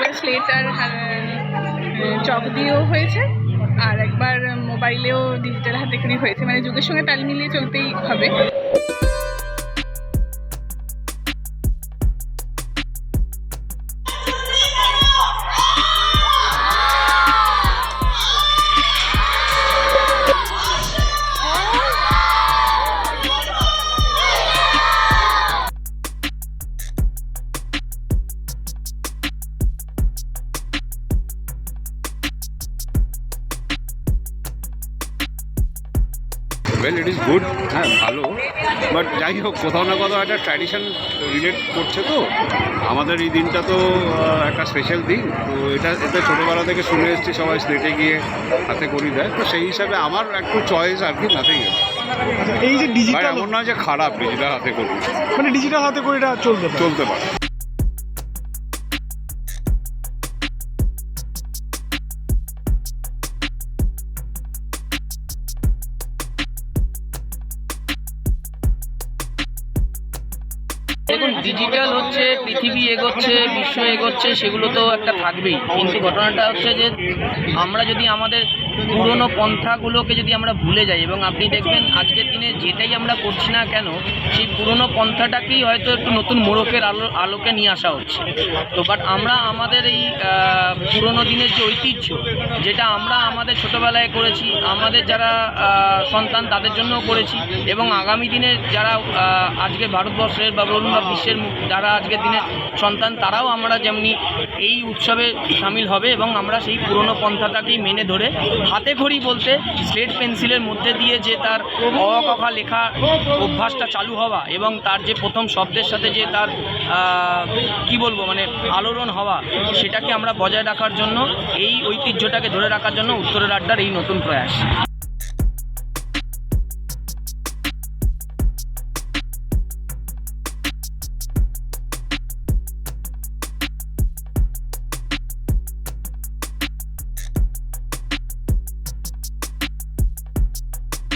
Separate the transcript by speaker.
Speaker 1: একবার স্লেট আর চক দিয়েও হয়েছে। আর একবার মোবাইলেও ডিজিটাল হাতে করি হয়েছে। মানে যুগের সঙ্গে তাল মিলিয়ে চলতেই হবে।
Speaker 2: ওয়েল ইট ইজ গুড হ্যাঁ ভালো। বাট যাই হোক কোথাও না কোথাও একটা ট্র্যাডিশন রিলেট করছে তো। আমাদের এই দিনটা তো একটা স্পেশাল দিন। তো এটা এটা ছোটোবেলা থেকে শুনে এসেছি সবাই স্লেটে গিয়ে হাতে করি দেয়। তো সেই হিসাবে আমার একটু চয়েস আর কি নাথিং
Speaker 3: আচ্ছা, এই যে ডিজিটাল
Speaker 2: এমন না যে খারাপ ডিজিটাল হাতে করি।
Speaker 3: মানে ডিজিটাল হাতে করে এটা চলতে পারে।
Speaker 2: চলতে পারে।
Speaker 4: দেখুন ডিজিটাল হচ্ছে, পৃথিবী এগোচ্ছে, বিশ্ব এগোচ্ছে, সেগুলো তো একটা থাকবেই। কিন্তু ঘটনাটা হচ্ছে যে, আমরা যদি আমাদের পুরনো পন্থাগুলোকে যদি আমরা ভুলে যাই, এবং আপনি দেখবেন, আজকের দিনে যেটাই আমরা করছি না কেন, সেই পুরনো পন্থাটাকেই হয়তো একটু নতুন মোড়কের আলো, আলোকে নিয়ে আসা হচ্ছে। তো বাট আমরা আমাদের এই পুরনো দিনের যে ঐতিহ্য, যেটা আমরা আমাদের ছোটোবেলায় করেছি, আমাদের যারা সন্তান তাদের জন্যও করেছি, এবং আগামী দিনের যারা আজকে ভারতবর্ষের বা বলুন বিশ্বের যারা আজকের দিনে সন্তান, তারাও আমরা যেমনি এই উৎসবে সামিল হবে এবং আমরা সেই পুরনো পন্থাটাকেই মেনে ধরে হাতে খড়ি বলতে স্লেট পেন্সিলের মধ্যে দিয়ে যে তার অ কথা লেখা অভ্যাসটা চালু হওয়া এবং তার যে প্রথম শব্দের সাথে যে তার কি বলব মানে আলোড়ন হওয়া, সেটাকে আমরা বজায় রাখার জন্য, এই ঐতিহ্যটাকে ধরে রাখার জন্য উত্তরের আড্ডার এই নতুন প্রয়াস।